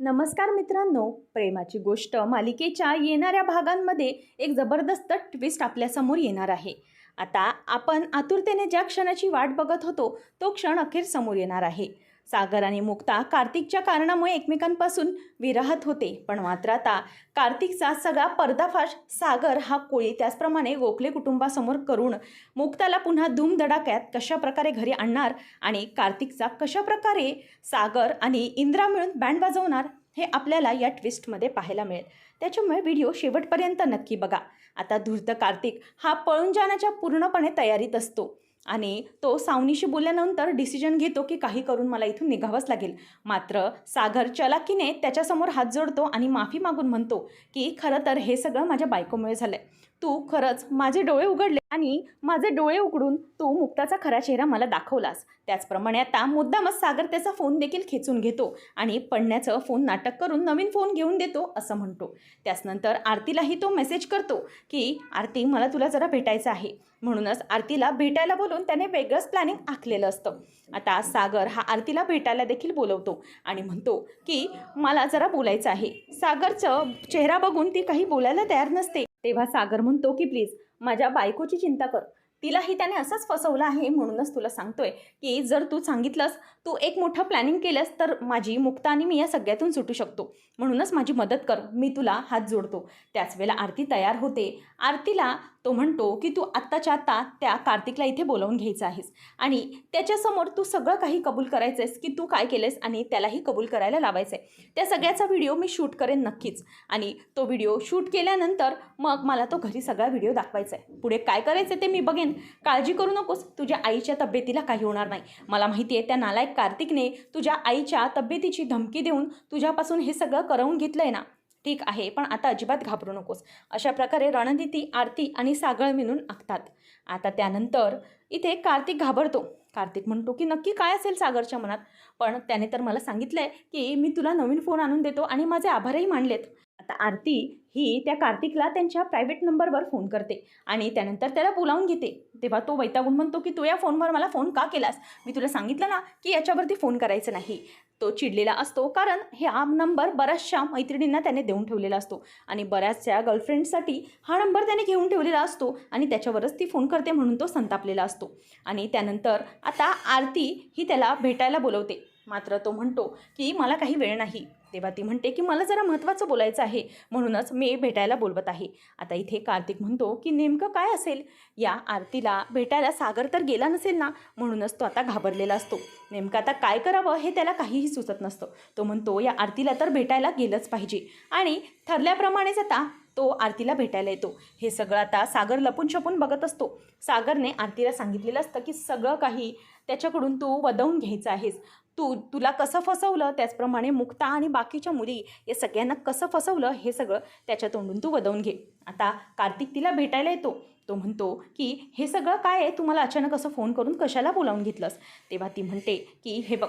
नमस्कार मित्रांनो प्रेमाची गोष्ट मालिकेच्या येणाऱ्या भागांमध्ये एक जबरदस्त ट्विस्ट आपल्यासमोर येणार आहे. आता आपण आतुरतेने ज्या क्षणाची वाट बघत होतो तो क्षण अखेर समोर येणार आहे. सागर आणि मुक्ता कार्तिकच्या कारणामुळे एकमेकांपासून विराहत होते. पण मात्र आता कार्तिकचा सगळा पर्दाफाश सागर हा कोळी त्याचप्रमाणे गोखले कुटुंबासमोर करून मुक्ताला पुन्हा धूमधडाक्यात कशा प्रकारे घरी आणणार आणि कार्तिकचा कशा प्रकारे सागर आणि इंद्रा मिळून बँड वाजवणार हे आपल्याला या ट्विस्टमध्ये पाहायला मिळेल. त्याच्यामुळे व्हिडिओ शेवटपर्यंत नक्की बघा. आता धूर्त कार्तिक हा पळून जाण्याच्या पूर्णपणे तयारीत असतो. आणि तो सावनीशी बोलल्यानंतर डिसिजन घेतो की काही करून मला इथून निघावंच लागेल. मात्र सागर चलाकीने त्याच्यासमोर हात जोडतो आणि माफी मागून म्हणतो की खरं तर हे सगळं माझ्या बायकोमुळे झालं आहे तू खरंच माझे डोळे उघडले आणि माझे डोळे उघडून तू मुक्ताचा खरा चेहरा मला दाखवलास. त्याचप्रमाणे आता मुद्दामच सागर त्याचा फोन देखील खेचून घेतो आणि पडण्याचं फोन नाटक करून नवीन फोन घेऊन देतो असं म्हणतो. त्याचनंतर आरतीलाही तो मेसेज करतो की आरती मला तुला जरा भेटायचं आहे. म्हणूनच आरतीला भेटायला बोलून त्याने वेगळंच प्लॅनिंग आखलेलं असतं. आता सागर हा आरतीला भेटायला देखील बोलवतो आणि म्हणतो की मला जरा बोलायचं आहे. सागरचं चेहरा बघून ती काही बोलायला तयार नसते. तेव्हा सागर म्हणतो की प्लीज माझ्या बायकोची चिंता कर. तिलाही त्याने असंच फसवलं आहे म्हणूनच तुला सांगतोय की जर तू सांगितलंस तू एक मोठं प्लॅनिंग केलंस तर माझी मुक्ता आणि मी या सगळ्यातून सुटू शकतो. म्हणूनच माझी मदत कर मी तुला हात जोडतो. त्याच वेळेला आरती तयार होते. आरतीला तो म्हणतो की तू आत्ताच्या आत्ता त्या कार्तिकला इथे बोलावून घ्यायचं आहेस. आणि त्याच्यासमोर तू सगळं काही कबूल करायचं आहेस की तू काय केलंस आणि त्यालाही कबूल करायला लावायचं आहे त्या सगळ्याचा व्हिडिओ मी शूट करेन नक्कीच. आणि तो व्हिडिओ शूट केल्यानंतर मग मला तो घरी सगळा व्हिडिओ दाखवायचा आहे पुढे काय करायचं ते मी बघेन. काळजी करू नकोस. तुझ्या आईच्या तब्येतीला काही होणार नाही. मला माहिती आहे त्या नालायक कार्तिकने तुझ्या आईच्या तब्येतीची धमकी देऊन तुझ्यापासून हे सगळं करवून घेतलं आहे ना. ठीक आहे पण आता अजिबात घाबरू नकोस. अशा प्रकारे रणनीती आरती आणि सागळ मिळून आखतात. आता त्यानंतर इथे कार्तिक घाबरतो. कार्तिक म्हणतो की नक्की काय असेल सागरच्या मनात? पण त्याने तर मला सांगितलं आहे की मी तुला नवीन फोन आणून देतो आणि माझे आभारही मानलेत. आता आरती ही त्या कार्तिकला त्यांच्या प्रायव्हेट नंबरवर फोन करते आणि त्यानंतर त्याला बोलावून घेते. तेव्हा तो वैतागून म्हणतो की तू या फोनवर मला फोन का केलास? मी तुला सांगितलं ना की याच्यावरती फोन करायचं नाही. तो चिडलेला असतो कारण हे हा नंबर बऱ्याचशा मैत्रिणींना त्याने देऊन ठेवलेला असतो आणि बऱ्याचशा गर्लफ्रेंडसाठी हा नंबर त्याने घेऊन ठेवलेला असतो आणि त्याच्यावरच ती फोन करते म्हणून तो संतापलेला असतो. आणि त्यानंतर आता आरती ही त्याला भेटायला बोलवते. मात्र तो म्हणतो की मला काही वेळ नाही. तेव्हा ती म्हणते की मला जरा महत्त्वाचं बोलायचं आहे. म्हणूनच मी भेटायला बोलवत आहे. आता इथे कार्तिक म्हणतो की नेमकं काय असेल? या आरतीला भेटायला सागर तर गेला नसेल ना? म्हणूनच तो आता घाबरलेला असतो. नेमकं आता काय करावं हे त्याला काहीही सुचत नसतं. तो म्हणतो या आरतीला तर भेटायला गेलंच पाहिजे. आणि ठरल्याप्रमाणेच आता तो आरतीला भेटायला येतो. हे सगळं आता सागर लपून छपून बघत असतो. सागरने आरतीला सांगितलेलं असतं की सगळं काही त्याच्याकडून तू वदवून घ्यायचं आहेस. तू तुला कसं फसवलं? त्याचप्रमाणे मुक्ता आणि बाकीच्या मुली या सगळ्यांना कसं फसवलं? हे सगळं त्याच्या तोंडून तू वदवून घे. आता कार्तिक तिला भेटायला येतो. तो म्हणतो की हे सगळं काय आहे? तू मला अचानक असं फोन करून कशाला बोलावून घेतलंस? तेव्हा ती म्हणते की हे बघ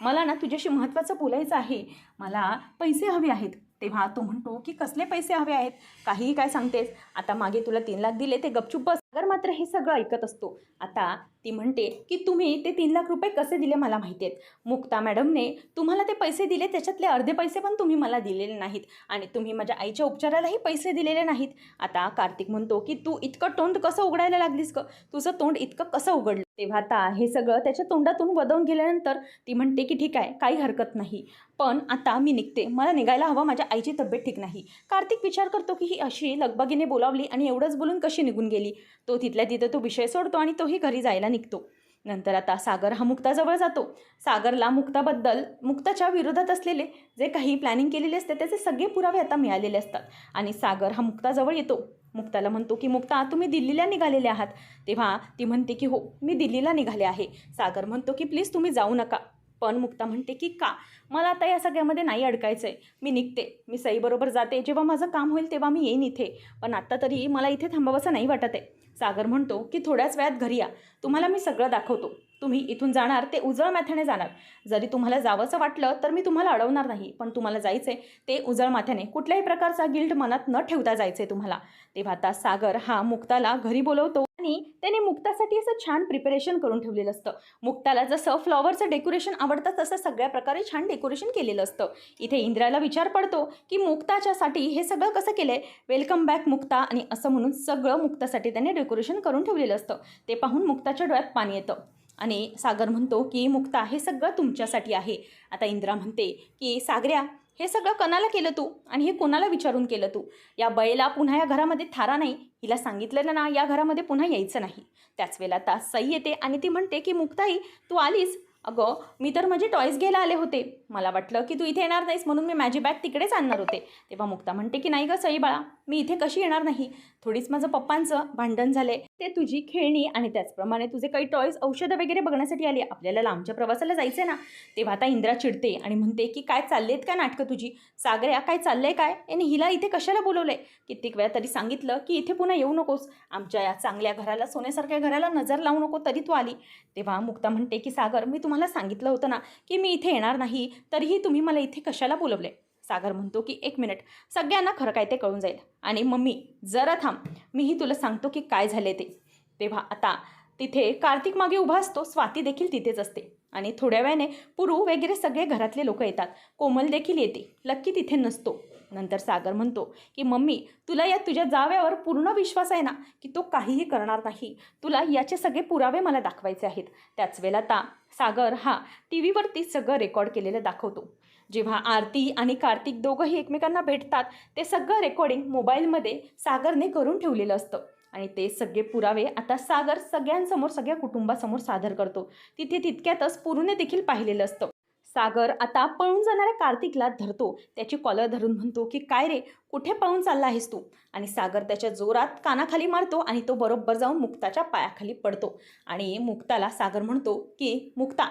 मला ना तुझ्याशी महत्त्वाचं बोलायचं आहे. मला पैसे हवे आहेत. तेव्हा तो म्हणतो की कसले पैसे हवे आहेत? काहीही काय सांगतेस? आता मागे तुला तीन लाख दिले ते गपचूप बस. सागर मात्र हे सगळं ऐकत असतो. आता ती म्हणते की तुम्ही ते तीन लाख रुपये कसे दिले मला माहिती आहेत? मुक्ता मॅडमने तुम्हाला ते पैसे दिले त्याच्यातले अर्धे पैसे पण तुम्ही मला दिलेले नाहीत आणि तुम्ही माझ्या आईच्या उपचारालाही पैसे दिलेले नाहीत. आता कार्तिक म्हणतो की तू इतकं तोंड कसं उघडायला लागलीस का तुझं तोंड इतकं कसं उघडलं? तेव्हा आता हे सगळं त्याच्या तोंडातून वदवून गेल्यानंतर ती म्हणते की ठीक आहे काही हरकत नाही. पण आता मी निघते. मला निघायला हवं. माझ्या आईची तब्येत ठीक नाही. कार्तिक विचार करतो की ही अशी लगबगीने बोलावली आणि एवढंच बोलून कशी निघून गेली? तो तिथल्या तिथं तो विषय सोडतो आणि तोही घरी जायला निघतो. नंतर आता सागर हा मुक्ताजवळ जातो. सागरला मुक्ताबद्दल मुक्ताच्या विरोधात असलेले जे काही प्लॅनिंग केलेले असते त्याचे सगळे पुरावे आता मिळालेले असतात. आणि सागर हा मुक्ताजवळ येतो. मुक्ताला म्हणतो की मुक्ता तुम्ही दिल्लीला निघालेले आहात. तेव्हा ती म्हणते की हो मी दिल्लीला निघाले आहे. सागर म्हणतो की प्लीज तुम्ही जाऊ नका. पण मुक्ता म्हणते की का? मला आता या सगळ्यामध्ये नाही अडकायचं आहे मी निघते. मी सईबरोबर जाते. जेव्हा माझं काम होईल तेव्हा मी येईन इथे. पण आत्ता तरी मला इथे थांबावंसं नाही वाटत आहे सागर म्हणतो की थोड्याच वेळात घरी या. तुम्हाला मी सगळं दाखवतो. तुम्ही इथून जाणार ते उजळ माथ्याने जाणार. जरी तुम्हाला जावंसं वाटलं तर मी तुम्हाला अडवणार नाही. पण तुम्हाला जायचं आहे ते उजळ माथ्याने. कुठल्याही प्रकारचा गिल्ट मनात न ठेवता जायचं आहे तुम्हाला. तेव्हा आता सागर हा मुक्ताला घरी बोलवतो. आणि त्याने मुक्तासाठी असं छान प्रिपरेशन करून ठेवलेलं असतं. मुक्ताला जसं फ्लॉवरचं डेकोरेशन आवडतं तसं सगळ्या प्रकारे छान डेकोरेशन केलेलं असतं. इथे इंद्राला विचार पडतो की मुक्ताच्यासाठी हे सगळं कसं केलं आहे वेलकम बॅक मुक्ता आणि असं म्हणून सगळं मुक्तासाठी त्याने डेकोरेशन करून ठेवलेलं असतं. ते पाहून मुक्ताच्या डोळ्यात पाणी येतं. आणि सागर म्हणतो की मुक्ता हे सगळं तुमच्यासाठी आहे. आता इंद्रा म्हणते की सागऱ्या हे सगळं कणाला केलं तू आणि हे कोणाला विचारून केलं तू? या बैला पुन्हा या घरामध्ये थारा नाही. हिला सांगितलेलं ना या घरामध्ये पुन्हा यायचं नाही. त्याच वेळेला तास सई येते आणि ती म्हणते की मुक्ताई तू आलीस? अगं मी तर म्हणजे टॉईज घ्यायला आले होते. मला वाटलं की तू इथे येणार नाहीस म्हणून मी माझी बॅग तिकडेच आणणार होते. तेव्हा मुक्ता म्हणते की नाही गं सई बाळा मी इथे कशी येणार नाही? थोडीच माझं पप्पांचं भांडण झाले ते तुझी खेळणी आणि त्याचप्रमाणे तुझे काही टॉईज औषधं वगैरे बघण्यासाठी आली. आपल्याला लांबच्या प्रवासाला जायचं ना. तेव्हा आता इंद्रा चिडते आणि म्हणते की काय चाललेत का नाटकं तुझी? सागऱ्या काय चाललंय काय? आणि हिला इथे कशाला बोलवलंय? कित्येक वेळा तरी सांगितलं की इथे पुन्हा येऊ नकोस. आमच्या या चांगल्या घराला सोन्यासारख्या घराला नजर लावू नको तरी तू आली. तेव्हा मुक्ता म्हणते की सागर मी तुम्हाला सांगितलं होतं ना की मी इथे येणार नाही तरीही तुम्ही मला इथे कशाला बोलवले? सागर म्हणतो की एक मिनिट सगळ्यांना खरं काय ते कळून जाईल. आणि मम्मी जरा थांब मीही तुला सांगतो की काय झाले ते. तेव्हा आता तिथे कार्तिक मागे उभा असतो स्वाती देखील तिथेच असते. आणि थोड्या वेळाने पुरू वगैरे सगळे घरातले लोक येतात. कोमल देखील येते. लक्की तिथे नसतो. नंतर सागर म्हणतो की मम्मी तुला या तुझ्या जाव्यावर पूर्ण विश्वास आहे ना की तो काहीही करणार नाही? तुला याचे सगळे पुरावे मला दाखवायचे आहेत. त्याच वेळेला ता सागर हा टी व्हीवरती सगळं रेकॉर्ड केलेलं दाखवतो. जेव्हा आरती आणि कार्तिक दोघंही एकमेकांना भेटतात ते सगळं रेकॉर्डिंग मोबाईलमध्ये सागरने करून ठेवलेलं असतं. आणि ते सगळे पुरावे आता सागर सगळ्यांसमोर सगळ्या कुटुंबासमोर सादर करतो. तिथे तितक्यातच पुरूने देखील पाहिलेलं असतं. सागर आता पळून जाणाऱ्या कार्तिकला धरतो. त्याची कॉलर धरून म्हणतो की काय रे कुठे पळून चालला आहेस तू? आणि सागर त्याच्या जोरात कानाखाली मारतो आणि तो बरोबर जाऊन मुक्ताच्या पायाखाली पडतो. आणि मुक्ताला सागर म्हणतो की मुक्ता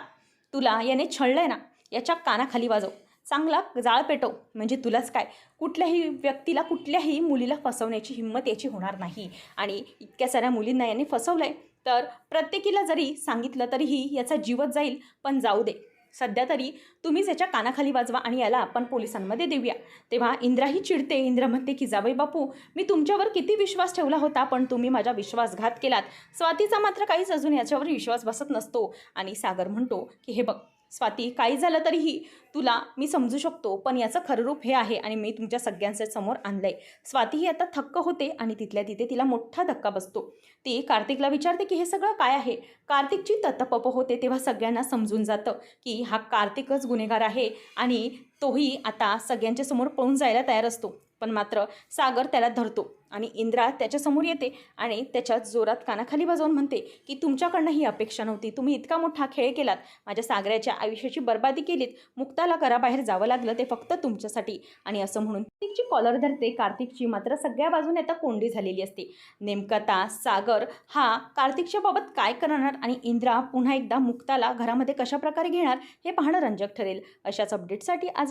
तुला याने छळलंय ना? याच्या कानाखाली वाजव. चांगला जाळ पेटव. म्हणजे तुलाच काय? कुठल्याही व्यक्तीला कुठल्याही मुलीला फसवण्याची हिंमत याची होणार नाही. आणि इतक्या साऱ्या मुलींना याने फसवलं आहे तर प्रत्येकीला जरी सांगितलं तरीही याचा जीवच जाईल पण जाऊ दे. सध्या तरी तुम्हीच याच्या कानाखाली वाजवा आणि याला आपण पोलिसांमध्ये देऊया. तेव्हा इंद्राही चिडते इंद्र म्हणते की जावई बापू मी तुमच्यावर किती विश्वास ठेवला होता पण तुम्ही माझा विश्वासघात केलात. स्वातीचा मात्र काहीच अजून याच्यावर विश्वास बसत नसतो. आणि सागर म्हणतो की हे बघ स्वाती काही झालं तरीही तुला मी समजू शकतो पण याचं खरं रूप हे आहे आणि मी तुमच्या सगळ्यांच्या समोर आणलं आहे स्वातीही आता थक्क होते आणि तिथल्या तिथे तिला मोठा धक्का बसतो. ती कार्तिकला विचारते की हे सगळं काय आहे? कार्तिकची ततपप होते तेव्हा सगळ्यांना समजून जातं की हा कार्तिकच गुन्हेगार आहे आणि तोही आता सगळ्यांच्या समोर पळून जायला तयार असतो. पण मात्र सागर त्याला धरतो आणि इंद्रा त्याच्यासमोर येते आणि त्याच्या जोरात कानाखाली वाजवून म्हणते की तुमच्याकडनं ही अपेक्षा नव्हती. तुम्ही इतका मोठा खेळ केलात. माझ्या सागऱ्याच्या आयुष्याची बर्बादी केलीत. मुक्ताला घराबाहेर जावं लागलं. ते फक्त तुमच्यासाठी. आणि असं म्हणून कार्तिकची कॉलर धरते. कार्तिकची मात्र सगळ्या बाजूने आता कोंडी झालेली असते. नेमकता सागर हा कार्तिकच्या बाबत काय करणार आणि इंद्रा पुन्हा एकदा मुक्ताला घरामध्ये कशा प्रकारे घेणार हे पाहणं रंजक ठरेल. अशाच अपडेटसाठी आज